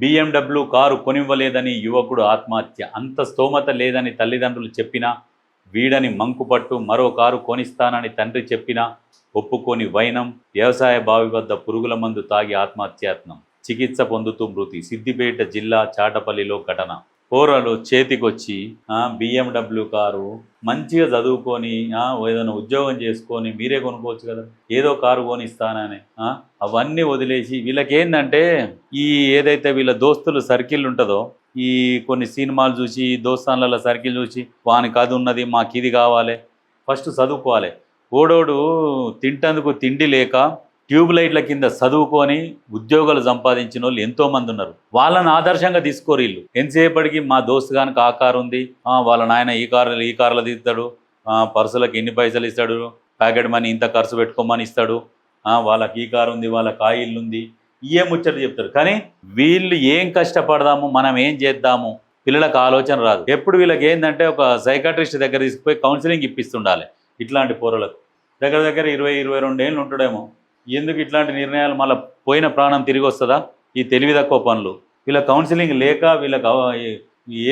BMW car కొనివ్వలేదని యువకుడు ఆత్మహత్య. అంత స్తోమత లేదని తల్లిదండ్రులు చెప్పినా వీడని మంకుపట్టు మరో కారు కొనిస్తానని తండ్రి చెప్పినా ఒప్పుకొని వైనం వ్యవసాయ బావి వద్ద పురుగుల మందు తాగి ఆత్మహత్యాత్నం. చికిత్స పొందుతూ మృతి. సిద్దిపేట జిల్లా చాటపల్లిలో ఘటన. పోరలు చేతికొచ్చి బిఎండబ్ల్యూ కారు మంచిగా చదువుకొని ఏదైనా ఉద్యోగం చేసుకొని మీరే కొనుక్కోవచ్చు కదా. ఏదో కారు కొనిస్తానని అవన్నీ వదిలేసి వీళ్ళకేందంటే ఈ ఏదైతే వీళ్ళ దోస్తులు సర్కిల్ ఉంటుందో ఈ కొన్ని సినిమాలు చూసి దోస్తాన్ల సర్కిల్ చూసి వానికి అది ఉన్నది మాకు ఇది కావాలి ఫస్ట్ చదువుకోవాలి. ఓడోడు తింటందుకు తిండి లేక ట్యూబ్ లైట్ల కింద చదువుకొని ఉద్యోగాలు సంపాదించిన వాళ్ళు ఎంతో మంది ఉన్నారు. వాళ్ళని ఆదర్శంగా తీసుకోరు వీళ్ళు. ఎంతసేపటికి మా దోస్తు గానికి ఆ కారు ఉంది. వాళ్ళ నాయన ఈ కారు ఈ కార్లో తీస్తాడు. పర్సులకు ఎన్ని పైసలు ఇస్తాడు? ప్యాకెట్ మనీ ఇంత ఖర్చు పెట్టుకోమని ఇస్తాడు. వాళ్ళకి ఈ కారు ఉంది వాళ్ళకి ఆ ఇల్లు ఉంది. ఏ ముచ్చట చెప్తారు. కానీ వీళ్ళు ఏం కష్టపడదాము మనం ఏం చేద్దాము పిల్లలకు ఆలోచన రాదు. ఎప్పుడు వీళ్ళకి ఏంటంటే ఒక సైకాట్రిస్ట్ దగ్గర తీసుకుపోయి కౌన్సిలింగ్ ఇప్పిస్తుండాలి ఇట్లాంటి పోరలకు. దగ్గర దగ్గర ఇరవై ఇరవై రెండు ఏళ్ళు ఉంటాడేమో. ఎందుకు ఇట్లాంటి నిర్ణయాలు మళ్ళీ పోయిన ప్రాణం తిరిగి వస్తుందా? ఈ తెలివి తక్కువ పనులు. వీళ్ళ కౌన్సిలింగ్ లేక వీళ్ళకి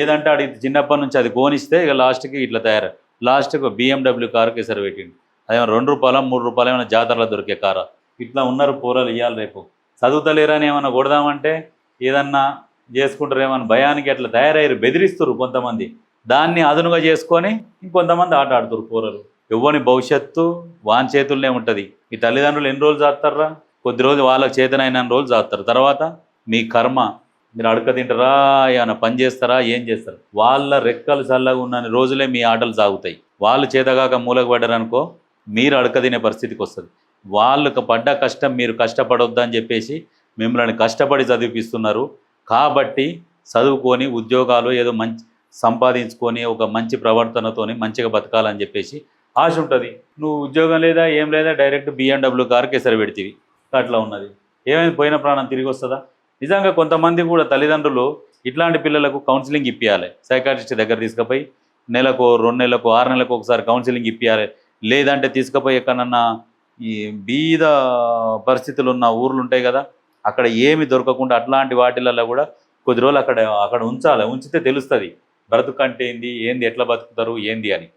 ఏదంటే ఆడి చిన్నప్పటి నుంచి అది కోనిస్తే ఇక లాస్ట్కి ఇట్లా తయారు. లాస్ట్కి బిఎండబ్ల్యూ కారుకి ఎసరు పెట్టిండు. అదేమో రెండు రూపాయల మూడు రూపాయలు ఏమైనా జాతరలో దొరికే కారా? ఇట్లా ఉన్నారు పోరాలు ఇవ్వాలి రేపు. చదువుతలేరని ఏమైనా కొడదామంటే ఏదన్నా చేసుకుంటారేమని భయానికి అట్లా తయారయ్యారు బెదిరిస్తారు కొంతమంది. దాన్ని అదునుగా చేసుకొని ఇంకొంతమంది ఆట ఆడుతారు పోరలు ఎవ్వని భవిష్యత్తు వాని చేతుల్లోనే ఉంటుంది. మీ తల్లిదండ్రులు ఎన్ని రోజులు చాస్తారా కొద్ది రోజులు వాళ్ళకి చేతనైన రోజులు చాస్తారు తర్వాత మీ కర్మ మీరు అడక తింటారా ఏమైనా పని చేస్తారా ఏం చేస్తారు? వాళ్ళ రెక్కలు చల్లగా ఉన్న రోజులే మీ ఆటలు సాగుతాయి. వాళ్ళు చేతగాక మూలకు పడ్డారనుకో మీరు అడక తినే పరిస్థితికి వస్తుంది. వాళ్ళకు పడ్డ కష్టం మీరు కష్టపడొద్దని చెప్పేసి మిమ్మల్ని కష్టపడి చదివిపిస్తున్నారు. కాబట్టి చదువుకొని ఉద్యోగాలు ఏదో మంచి సంపాదించుకొని ఒక మంచి ప్రవర్తనతోని మంచిగా బతకాలని చెప్పేసి ఆశ ఉంటుంది. నువ్వు ఉద్యోగం లేదా ఏం లేదా డైరెక్ట్ బిఎండబ్ల్యూ కార్కి ఎసరు పెడితే అట్లా ఉన్నది. ఏమైంది? పోయిన ప్రాణం తిరిగి వస్తుందా? నిజంగా కొంతమంది కూడా తల్లిదండ్రులు ఇట్లాంటి పిల్లలకు కౌన్సిలింగ్ ఇప్పించాలి సైకాట్రిస్ట్ దగ్గర తీసుకుపోయి నెలకు రెండు నెలలకు ఆరు నెలలకు ఒకసారి కౌన్సిలింగ్ ఇప్పించాలి లేదంటే తీసుకుపోయి ఎక్కడన్నా ఈ బీద పరిస్థితులు ఉన్న ఊర్లు ఉంటాయి కదా అక్కడ ఏమి దొరకకుండా అట్లాంటి వాటిలలో కూడా కొద్ది రోజులు అక్కడ అక్కడ ఉంచాలి. ఉంచితే తెలుస్తుంది. బ్రతుకంటే ఏంది? ఏంది? ఎట్లా బతుకుతారు? ఏంది అని.